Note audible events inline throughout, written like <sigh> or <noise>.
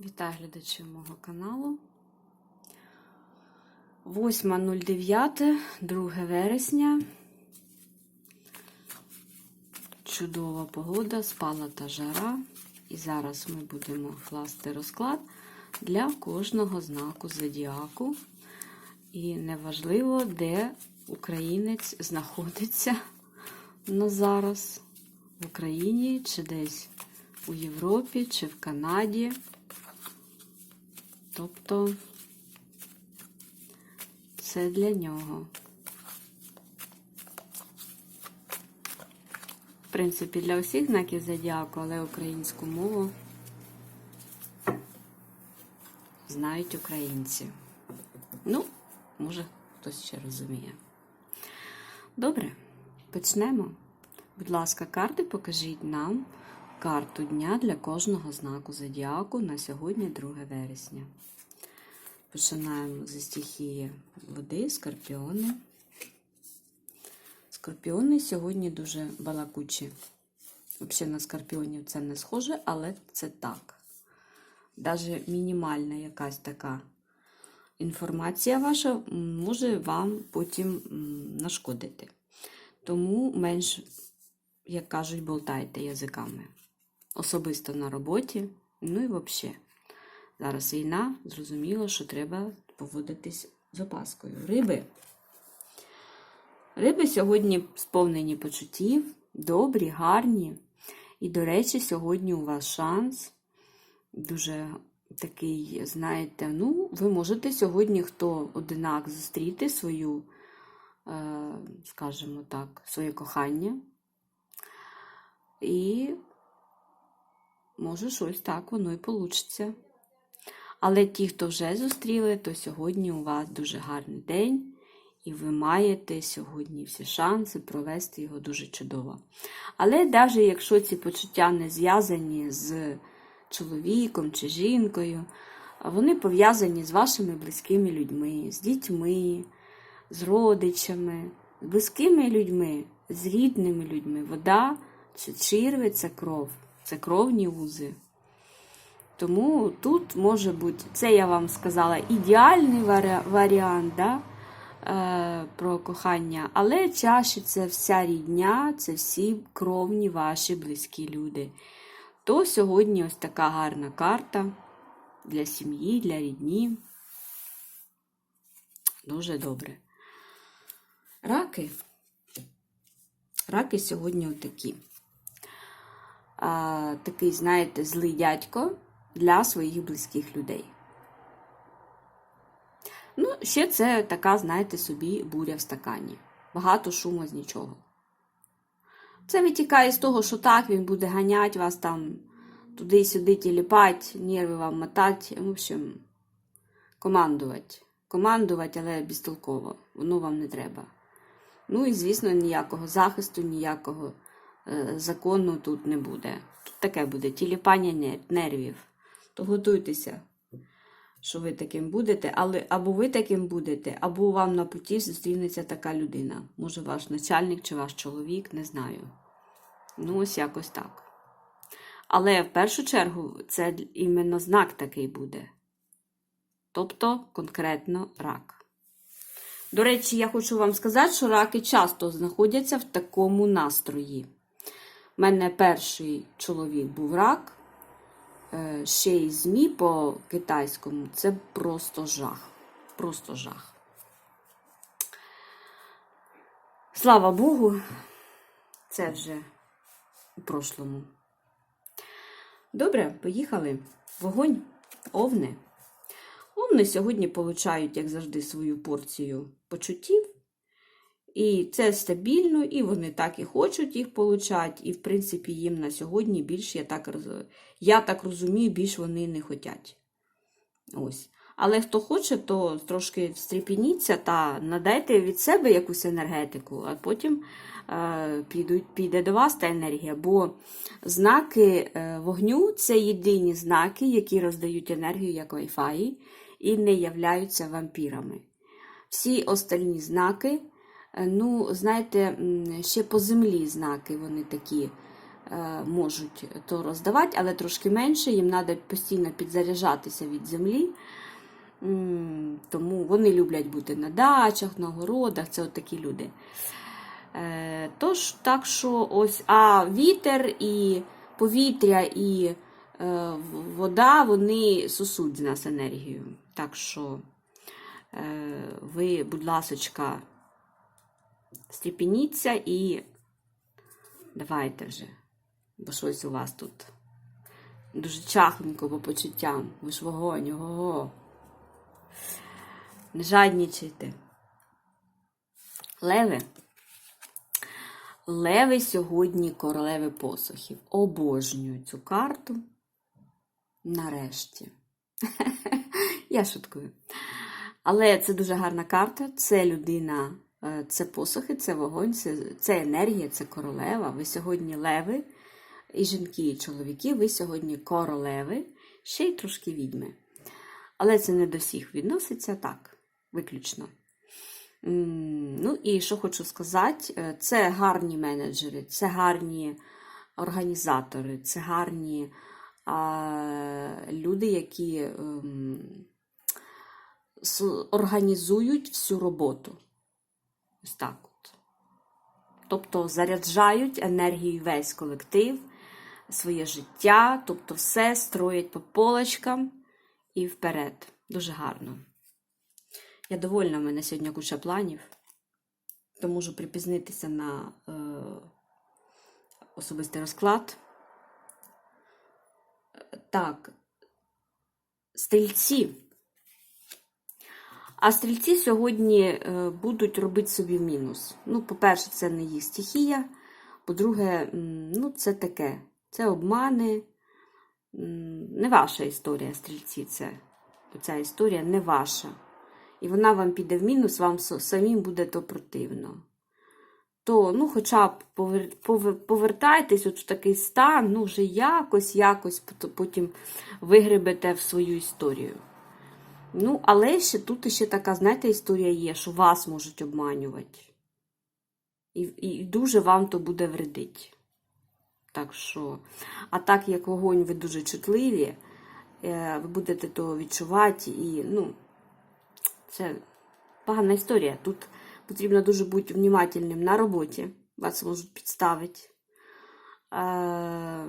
Вітаю глядачів мого каналу. 8.09, 2 вересня. Чудова погода, спала та жара. І зараз ми будемо класти розклад для кожного знаку зодіаку. І неважливо, де українець знаходиться на зараз в Україні, чи десь у Європі, чи в Канаді. Тобто це для нього. В принципі, для усіх знаків зодіаку, але українську мову знають українці. Ну, може, хтось ще розуміє. Добре, почнемо. Будь ласка, карти покажіть нам карту дня для кожного знаку зодіаку на сьогодні 2 вересня. Починаємо зі стихії води, скорпіони. Скорпіони сьогодні дуже балакучі. Взагалі на скорпіонів це не схоже, але це так. Навіть мінімальна якась така інформація ваша може вам потім нашкодити. Тому менш, як кажуть, болтайте язиками. Особисто на роботі, ну і взагалі. Зараз війна, зрозуміло, що треба поводитись з опаскою. Риби. Риби сьогодні сповнені почуттів, добрі, гарні. І, до речі, сьогодні у вас шанс дуже такий, знаєте, ну, ви можете сьогодні хто одинак зустріти свою, е, скажімо так, своє кохання. І може щось так воно і получиться. Але ті, хто вже зустріли, то сьогодні у вас дуже гарний день, і ви маєте сьогодні всі шанси провести його дуже чудово. Але навіть якщо ці почуття не зв'язані з чоловіком чи жінкою, вони пов'язані з вашими близькими людьми, з дітьми, з родичами, з близькими людьми, з рідними людьми. Вода чи черви це кров, це кровні узи. Тому тут може бути, це я вам сказала, ідеальний варі... варіант да, е, про кохання, але чаще це вся рідня, це всі кровні ваші близькі люди. То сьогодні ось така гарна карта для сім'ї, для рідні. Дуже добре. Раки. Раки сьогодні отакі. А, такий, знаєте, злий дядько для своїх близьких людей. Ну, ще це така, знаєте, собі буря в стакані. Багато шуму з нічого. Це витікає з того, що так він буде ганяти вас там туди-сюди тіліпати, нерви вам мотати. В общем, командувати. Командувати, але безтолково. Воно вам не треба. Ну і, звісно, ніякого захисту, ніякого закону тут не буде. Тут таке буде тіліпання нервів. То готуйтеся, що ви таким будете, але або ви таким будете, або вам на путі зустрінеться така людина. Може, ваш начальник чи ваш чоловік, не знаю. Ну, ось якось так. Але в першу чергу це іменно знак такий буде. Тобто конкретно рак. До речі, я хочу вам сказати, що раки часто знаходяться в такому настрої. У мене перший чоловік був рак, ще й ЗМІ по китайському це просто жах. Просто жах. Слава Богу, це вже у прошлому. Добре, поїхали. Вогонь, овни. Овни сьогодні получають, як завжди, свою порцію почуттів. І це стабільно, і вони так і хочуть їх получати. І, в принципі, їм на сьогодні більш, я так я так розумію, більш вони не хочуть. Ось. Але хто хоче, то трошки встріпеніться та надайте від себе якусь енергетику, а потім е, підуть, піде до вас та енергія. Бо знаки е, вогню це єдині знаки, які роздають енергію як Wi-Fi і не являються вампірами. Всі остальні знаки, ну, знаєте, ще по землі знаки вони такі е, можуть то роздавати, але трошки менше, їм треба постійно підзаряджатися від землі. Тому вони люблять бути на дачах, на городах, це от такі люди. Е, Тож, так що ось, а вітер і повітря і е, вода, вони сосуть з нас енергію. Так що е, ви, будь ласочка, стріпеніться і давайте вже, бо щось у вас тут дуже чахленько по почуттям. Ви ж вогонь, ого. Не жаднічайте. Леви. Леви сьогодні королеви посохів. Обожнюю цю карту. Нарешті. <laughs> Я шуткую. Але це дуже гарна карта. Це людина, це посохи, це вогонь, це, це енергія, це королева. Ви сьогодні леви, і жінки, і чоловіки, ви сьогодні королеви, ще й трошки відьми. Але це не до всіх відноситься так, виключно. Ну і що хочу сказати, е, це гарні менеджери, це гарні організатори, це гарні а, люди, які ем, організують всю роботу. Ось так от. Тобто заряджають енергію весь колектив, своє життя, тобто все строять по полочкам і вперед. Дуже гарно. Я довольна, в мене сьогодні куча планів, то можу припізнитися на е, особистий розклад. Так, стрільці. А стрільці сьогодні е, будуть робити собі мінус. Ну, по-перше, це не їх стихія. По-друге, ну, це таке. Це обмани. Не ваша історія, стрільці. Це. Ця історія не ваша. І вона вам піде в мінус, вам самим буде то противно. То, ну, хоча б повер- повер- повертайтесь от в такий стан, ну, вже якось, якось пот- потім вигребете в свою історію. Ну, але ще тут ще така, знаєте, історія є, що вас можуть обманювати. І, і дуже вам то буде вредить. Так що, а так як вогонь ви дуже чутливі, е, ви будете то відчувати і, ну, це погана історія. Тут потрібно дуже бути внимательним на роботі. Вас можуть підставити. Е,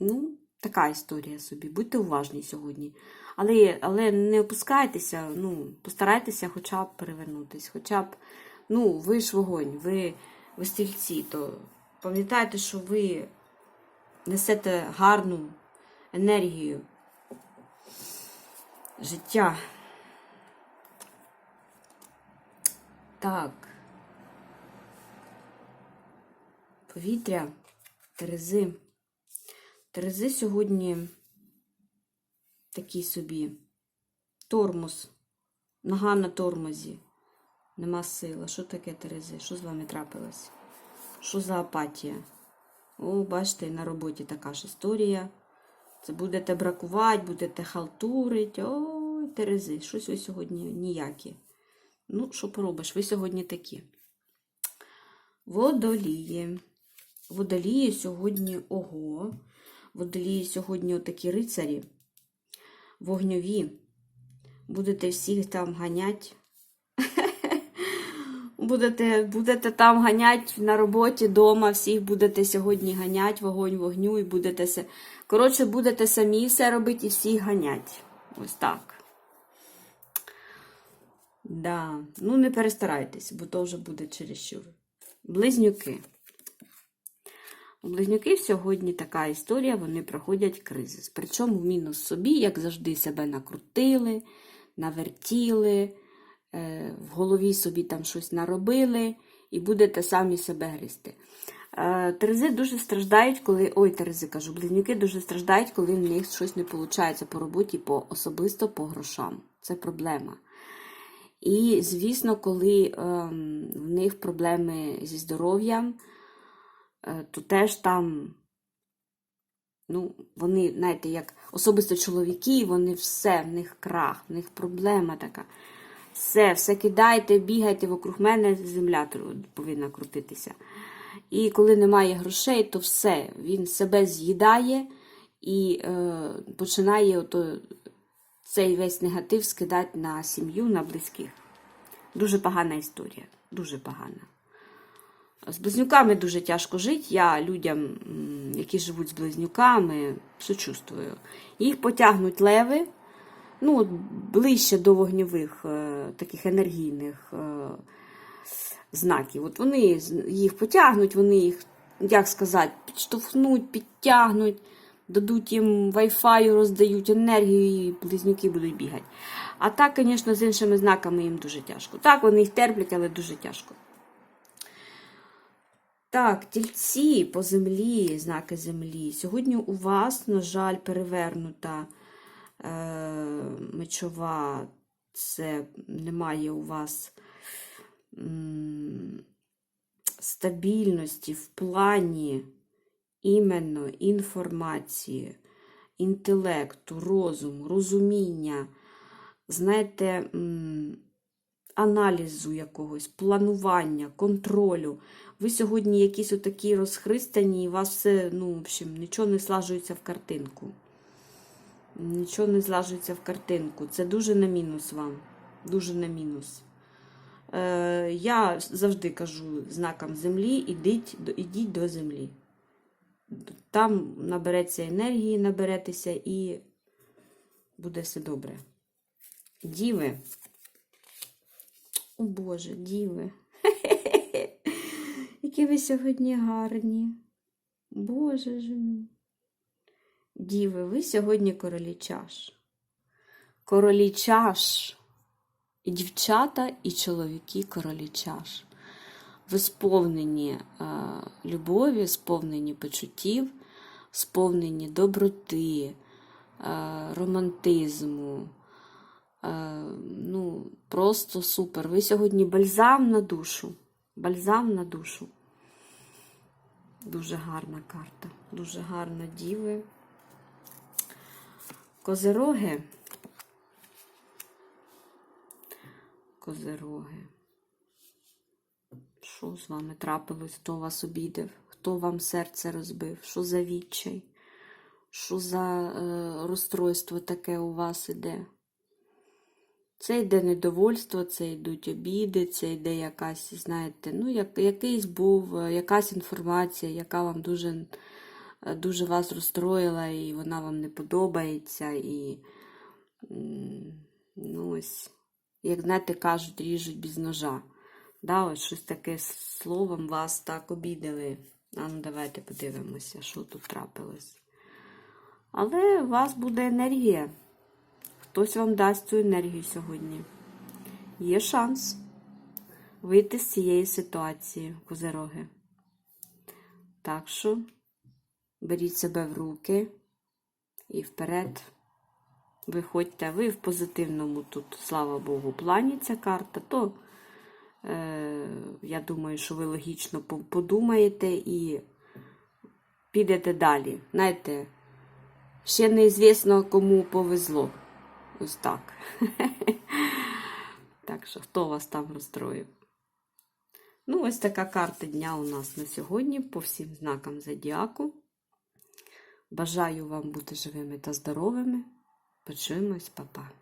ну, така історія собі. Будьте уважні сьогодні. Але, але не опускайтеся, ну, постарайтеся хоча б перевернутись. Хоча б, ну, ви ж вогонь, ви, ви стрільці, то пам'ятайте, що ви несете гарну енергію життя. Так. Повітря, Терези. Терези сьогодні такий собі тормоз. Нога на тормозі. Нема сили. Що таке Терези? Що з вами трапилось? Що за апатія? О, бачите, на роботі така ж історія. Це будете бракувати, будете халтурити. Ой, Терези, щось ви сьогодні ніякі. Ну, що поробиш? Ви сьогодні такі. Водолії. Водолії сьогодні ого. Водолії сьогодні отакі рицарі. Вогньові. Будете всіх там ганять. <laughs> Будете, будете там ганять на роботі, дома, всіх будете сьогодні ганять, вогонь вогню, і будете се. Коротше, будете самі все робити і всіх ганять. Ось так. Да. Ну, не перестарайтесь, бо то вже буде чересчур. Близнюки. У близнюків сьогодні така історія, вони проходять кризис. Причому мінус собі, як завжди, себе накрутили, навертіли, е, в голові собі там щось наробили, і будете самі себе гризти. Е, Терези дуже страждають, коли. Ой, Терези кажу, близнюки дуже страждають, коли в них щось не виходить по роботі, по особисто по грошам. Це проблема. І, звісно, коли ем, в них проблеми зі здоров'ям, то теж там, ну, вони, знаєте, як особисто чоловіки, вони все, в них крах, в них проблема така. Все, все кидайте, бігайте вокруг мене, земля повинна крутитися. І коли немає грошей, то все, він себе з'їдає і е, починає ото, цей весь негатив скидати на сім'ю, на близьких. Дуже погана історія. Дуже погана. З близнюками дуже тяжко жити. Я людям, які живуть з близнюками, сочувствую. Їх потягнуть леви, ну, ближче до вогньових, е, таких енергійних е, знаків. От вони їх потягнуть, вони їх, як сказати, підштовхнуть, підтягнуть, дадуть їм Wi-Fi, роздають енергію, і близнюки будуть бігати. А так, звісно, з іншими знаками їм дуже тяжко. Так, вони їх терплять, але дуже тяжко. Так, тільці по землі, знаки землі. Сьогодні у вас, на жаль, перевернута е, мечова. Це немає у вас м, стабільності в плані іменно інформації, інтелекту, розуму, розуміння, знаєте, м, аналізу якогось, планування, контролю. Ви сьогодні якісь отакі розхристані, і вас все, ну, в общем, нічого не слажується в картинку. Нічого не злажується в картинку. Це дуже на мінус вам. Дуже на мінус. Е, я завжди кажу знакам землі, ідіть, ідіть до землі. Там набереться енергії, наберетеся і буде все добре. Діви. О Боже, діви. <laughs> Які ви сьогодні гарні. Боже ж мій. Діви, ви сьогодні королі чаш. Королі чаш. І дівчата, і чоловіки королі чаш. Ви сповнені е, любові, сповнені почуттів, сповнені доброти, е, романтизму. Е, ну, просто супер. Ви сьогодні бальзам на душу. Бальзам на душу. Дуже гарна карта. Дуже гарна діви. Козероги. Козероги. Що з вами трапилось? Хто вас обідав? Хто вам серце розбив? Що за відчай? Що за е, розстройство таке у вас іде? Це йде недовольство, це йдуть обіди, це йде якась, знаєте, ну, як, якийсь був, е, якась інформація, яка вам дуже, е, дуже вас розстроїла, і вона вам не подобається. І, ну, ось, як знаєте, кажуть, ріжуть без ножа. Да, ось щось таке словом вас так обідали. А ну давайте подивимося, що тут трапилось. Але у вас буде енергія. Хтось вам дасть цю енергію сьогодні. Є шанс вийти з цієї ситуації, козероги. Так що беріть себе в руки і вперед. Виходьте, ви в позитивному тут, слава Богу, плані ця карта, то е, я думаю, що ви логічно подумаєте і підете далі. Знаєте, ще неізвісно, кому повезло. Ось так. <laughs> Так що, хто вас там розстроїв? Ну, ось така карта дня у нас на сьогодні по всім знакам зодіаку. Бажаю вам бути живими та здоровими. Почуємось, па-па.